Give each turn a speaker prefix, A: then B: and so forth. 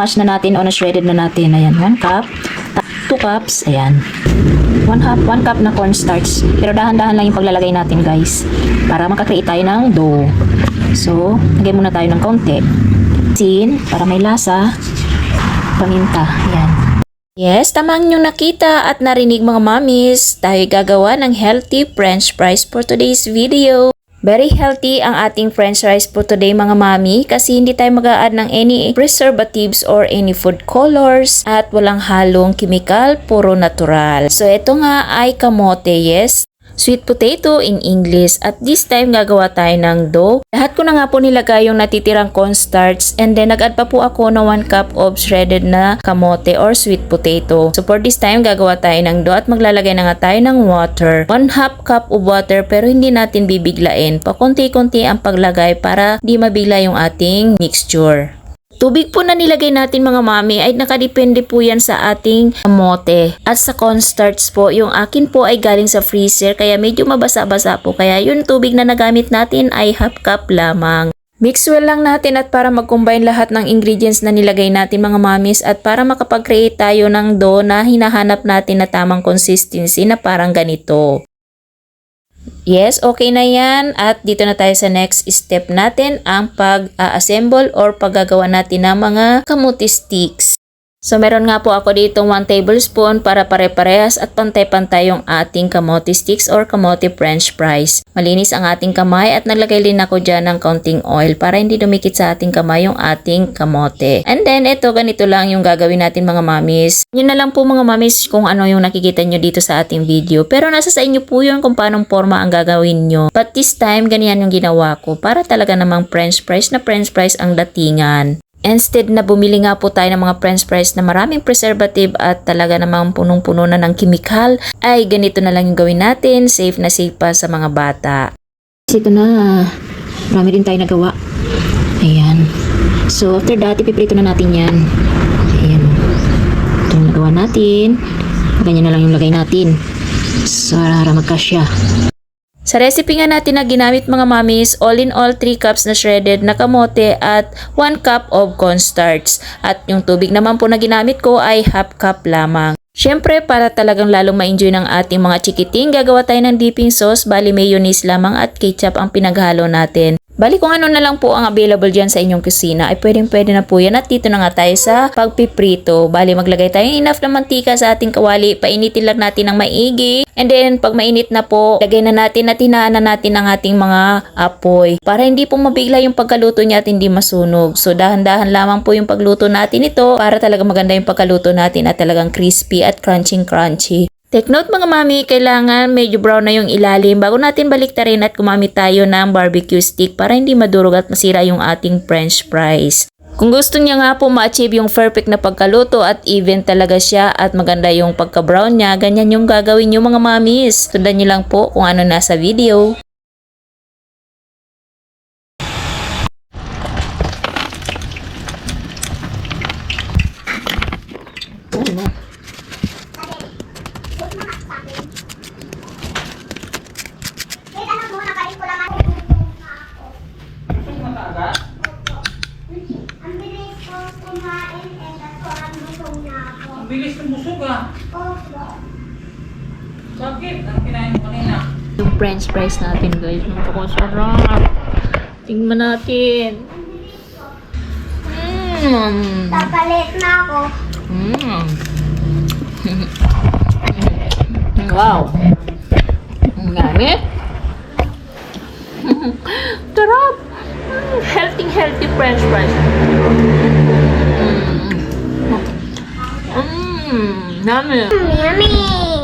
A: mash na natin o na-shredded na natin. Ayan, 1 cup, 2 cups, ayan. 1 cup, 1 cup na cornstarch. Pero dahan-dahan lang yung paglalagay natin, guys. Para makakreate tayo ng dough. So, lagay muna tayo ng konti. Sin, para may lasa. Paminta, ayan. Yes, tamang nyo nakita at narinig mga mamis. Tayo gagawa ng healthy french fries for today's video. Very healthy ang ating french fries for today mga mami kasi hindi tayo mag-a-add ng any preservatives or any food colors at walang halong chemical, puro natural. So ito nga ay kamote, yes. Sweet potato in English. At this time, gagawa tayo ng dough. Lahat ko na nga po nilagay yung natitirang cornstarch and then nag-add pa po ako ng 1 cup of shredded na kamote or sweet potato. So for this time, gagawa tayo ng dough at maglalagay na nga tayo ng water. 1 half cup of water pero hindi natin bibiglain. Pakunti-kunti ang paglagay para di mabigla yung ating mixture. Tubig po na nilagay natin mga mami ay nakadepende po yan sa ating kamote. At sa cornstarch po, yung akin po ay galing sa freezer kaya medyo mabasa-basa po. Kaya yung tubig na nagamit natin ay half cup lamang. Mix well lang natin at para mag-combine lahat ng ingredients na nilagay natin mga mamis at para makapag-create tayo ng dough na hinahanap natin na tamang consistency na parang ganito. Yes, okay na yan. At dito na tayo sa next step natin, ang pag-assemble or paggagawa natin ng mga kamuti sticks. So meron nga po ako dito 1 tablespoon para pare-parehas at pantay-pantay yung ating kamote sticks or kamote french fries. Malinis ang ating kamay at naglagay din ako dyan ng counting oil para hindi dumikit sa ating kamay yung ating kamote. And then ito ganito lang yung gagawin natin mga mamis. Yun na lang po mga mamis kung ano yung nakikita nyo dito sa ating video. Pero nasa sa inyo po yun kung paanong forma ang gagawin nyo. But this time ganyan yung ginawa ko para talaga namang french fries na french fries ang datingan. Instead na bumili nga po tayo ng mga french fries na maraming preservative at talaga namang punong-puno na ng chemical, ay ganito na lang yung gawin natin, safe na safe pa sa mga bata. Ito na, marami din tayo nagawa. Ayan. So after that, ipiprito na natin yan. Ayan. Ito yung nagawa natin. Ganyan na lang yung lagay natin. Para magkasya. Sa recipe nga natin na ginamit mga mamis, all in all 3 cups na shredded na kamote at 1 cup of cornstarch. At yung tubig naman po na ginamit ko ay half cup lamang. Siyempre, para talagang lalong ma-enjoy ng ating mga chikiting, gagawa tayo ng dipping sauce, bali mayonnaise lamang at ketchup ang pinaghalo natin. Bali kung ano na lang po ang available dyan sa inyong kusina ay pwedeng pwede na po yan at dito na nga tayo sa pagpiprito. Bali maglagay tayo enough na mantika sa ating kawali, painitin lang natin ng maigi and then pag mainit na po, lagay na natin at hinaan na natin ang ating mga apoy para hindi po mabigla yung pagkaluto niya at hindi masunog. So dahan-dahan lamang po yung pagluto natin ito para talaga maganda yung pagkaluto natin at talagang crispy at crunchy crunchy. Take note mga mami, kailangan medyo brown na yung ilalim bago natin baliktarin at gumamit tayo ng barbecue stick para hindi madurog at masira yung ating french fries. Kung gusto niya nga po ma-achieve yung perfect na pagkaluto at even talaga siya at maganda yung pagka-brown niya, ganyan yung gagawin niyo mga mamis. Sundan niyo lang po kung ano nasa video.
B: Ang bilis ko kumain eh, nagkuhan busog na ako.
C: Ang bilis ng busog ah.
B: Opo.
C: Bakit? Ang kinain mo kanina?
A: Yung french fries natin guys, napakasarap. Tingnan natin. Mmm.
B: Tapalit na ako.
A: Mm. wow. Ang gamit. Sarap. Mm, healthy, healthy french fries. Mmm. Mmm. Yummy.
B: Mm, yummy!